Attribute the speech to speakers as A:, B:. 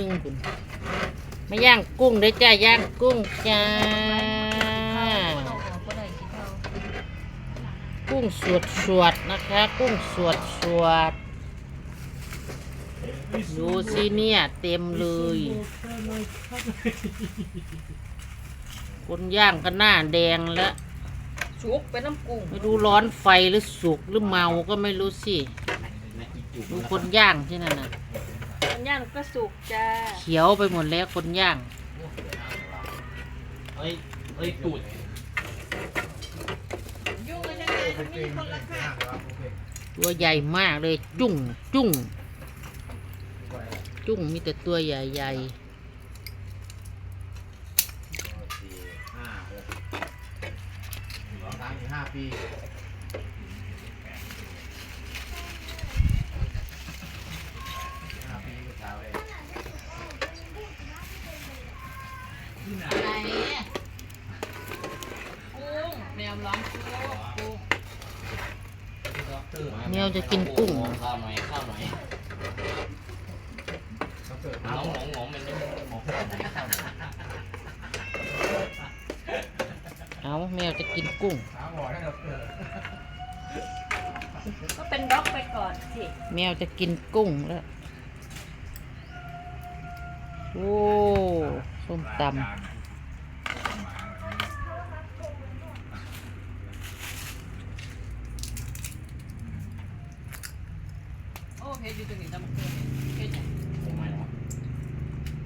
A: นึงคุณมาย่างกุ้งเด้อจ้าย่างกุ้งจ้า กุ้งสวดสวดๆนะคะ กุ้งสวดสวดๆดูสิเนี่ยเต็มเลย คนย่างก็หน้าแดงแล้ว
B: ชุกเป็นน้ำกุ้ง
A: ไม่รู้ร้อนไฟหรือสุกหรือเมาก็ไม่รู้สิ ดูคนย่างที่นั่นน่ะ
B: มันย่างก็สุกจ้า
A: เขียวไปหมดแล้วคนย่าง
C: เอ้ยเอ้ยตูด
A: ตัวใหญ่มากเลยจุ้งจุ้งจุ้งมีแต่ตัวใหญ่
C: สี่ห้าหกสองสามสี่ห้าปีห้าปีลูกสาวเอง
B: กุ้ งแมวร้องกุ้ง
A: ๆแมวจะกินกุ้ง
D: ข้าวหน่อยข้าวหน่อย
C: เขาเกิด
D: ห
C: มา
D: งองหงองมันไม่หงองข้าวหน่อยข้าวหน่อย
A: เอาแมวจะกินกุ้ง
C: หาหมอให้เราเกิด
B: ก็เป็นด็อกไปก่อนสิ
A: แมวจะกินกุ้งแล้ว โอ้ส้มต
B: โอ้เพชรอยู่ต